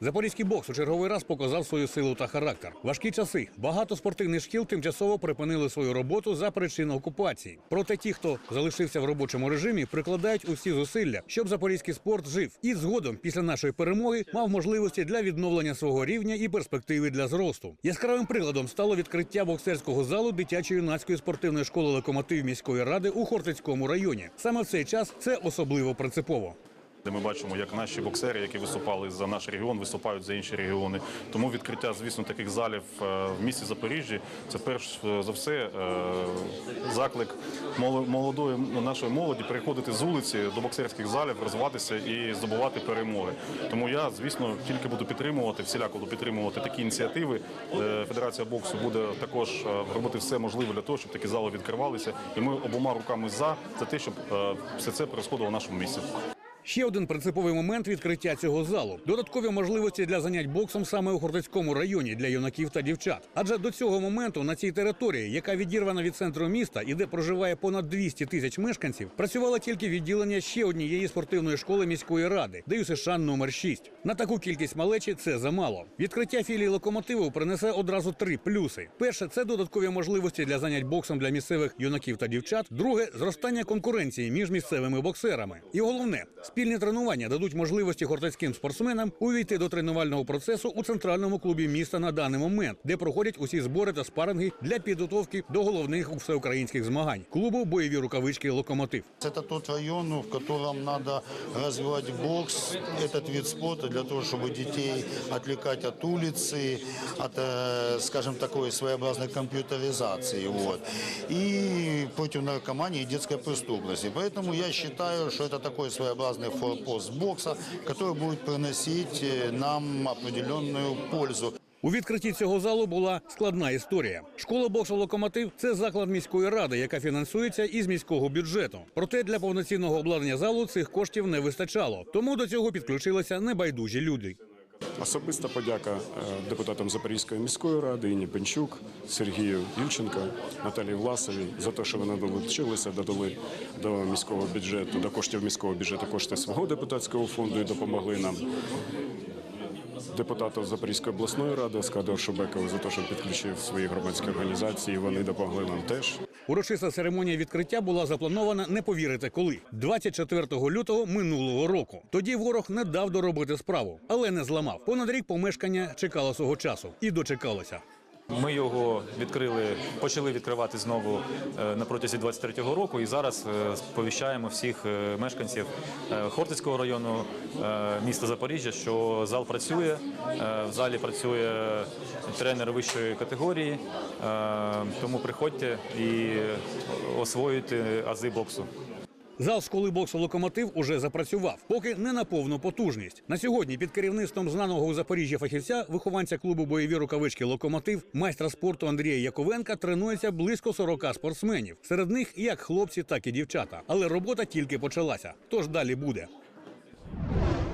Запорізький бокс у черговий раз показав свою силу та характер. Важкі часи. Багато спортивних шкіл тимчасово припинили свою роботу за причин окупації. Проте ті, хто залишився в робочому режимі, прикладають усі зусилля, щоб запорізький спорт жив і згодом, після нашої перемоги, мав можливості для відновлення свого рівня і перспективи для зросту. Яскравим прикладом стало відкриття боксерського залу дитячо-юнацької спортивної школи локомотив міської ради у Хортицькому районі. Саме в цей час це особливо принципово. Де ми бачимо, як наші боксери, які виступали за наш регіон, виступають за інші регіони. Тому відкриття, звісно, таких залів е, в місті Запоріжжі це перш е, за все е, заклик молодої нашої молоді переходити з вулиці до боксерських залів, розвиватися і здобувати перемоги. Тому я, звісно, тільки буду підтримувати, всіляко буду підтримувати такі ініціативи. Федерація боксу буде також робити все можливе для того, щоб такі зали відкривалися. І ми обома руками за, за те, щоб все це происходило в нашому місті. Ще один принциповий момент відкриття цього залу додаткові можливості для занять боксом саме у Хортицькому районі для юнаків та дівчат. Адже до цього моменту на цій території, яка відірвана від центру міста і де проживає понад 200 тисяч мешканців, працювало тільки відділення ще однієї спортивної школи міської ради, ДЮСШ номер 6. На таку кількість малечі це замало. Відкриття філії локомотиву принесе одразу три плюси: перше це додаткові можливості для занять боксом для місцевих юнаків та дівчат. Друге зростання конкуренції між місцевими боксерами. І головне, спільні тренування дадуть можливості хортицьким спортсменам увійти до тренувального процесу у центральному клубі міста на даний момент, де проходять усі збори та спаринги для підготовки до головних всеукраїнських змагань клубу бойові рукавички Локомотив. Это тот район, ну, в котором надо развивать бокс, этот вид спорта, для того, чтобы детей отвлекать от улицы, от, э, скажем, такой своеобразной компьютеризации. Вот. И против наркомании и детской преступности. Поэтому я считаю, что это такой своеобразный форпост бокса, который будет приносить э, нам определенную пользу. У відкритті цього залу була складна історія. Школа боксу Локомотив це заклад міської ради, яка фінансується із міського бюджету. Проте для повноцінного обладнання залу цих коштів не вистачало. Тому до цього підключилися небайдужі люди. Особиста подяка е, депутатам Запорізької міської ради Інні Пенчук, Сергію Ільченко, Наталії Власовій за те, що вони долучилися, додали до міського бюджету, до коштів міського бюджету кошти свого депутатського фонду і допомогли нам. Депутату Запорізької обласної ради Скадор Шубекову за те, що підключив свої громадські організації. Вони допомогли нам теж. Урочиста церемонія відкриття була запланована не повірите коли 24 лютого минулого року. Тоді ворог не дав доробити справу, але не зламав. Понад рік помешкання чекало свого часу і дочекалося. Ми його відкрили, почали відкривати знову е, на протязі 23-го року, і зараз е, сповіщаємо всіх е, мешканців Хортицького району міста Запоріжжя, що зал працює. В залі працює тренер вищої категорії, тому приходьте і освоюйте ази боксу. Зал школи боксу Локомотив уже запрацював, поки не на повну потужність. На сьогодні під керівництвом знаного у Запоріжжя фахівця, вихованця клубу бойові рукавички Локомотив, майстра спорту Андрія Яковенка тренується близько 40 спортсменів. Серед них як хлопці, так і дівчата. Але робота тільки почалася. Тож далі буде.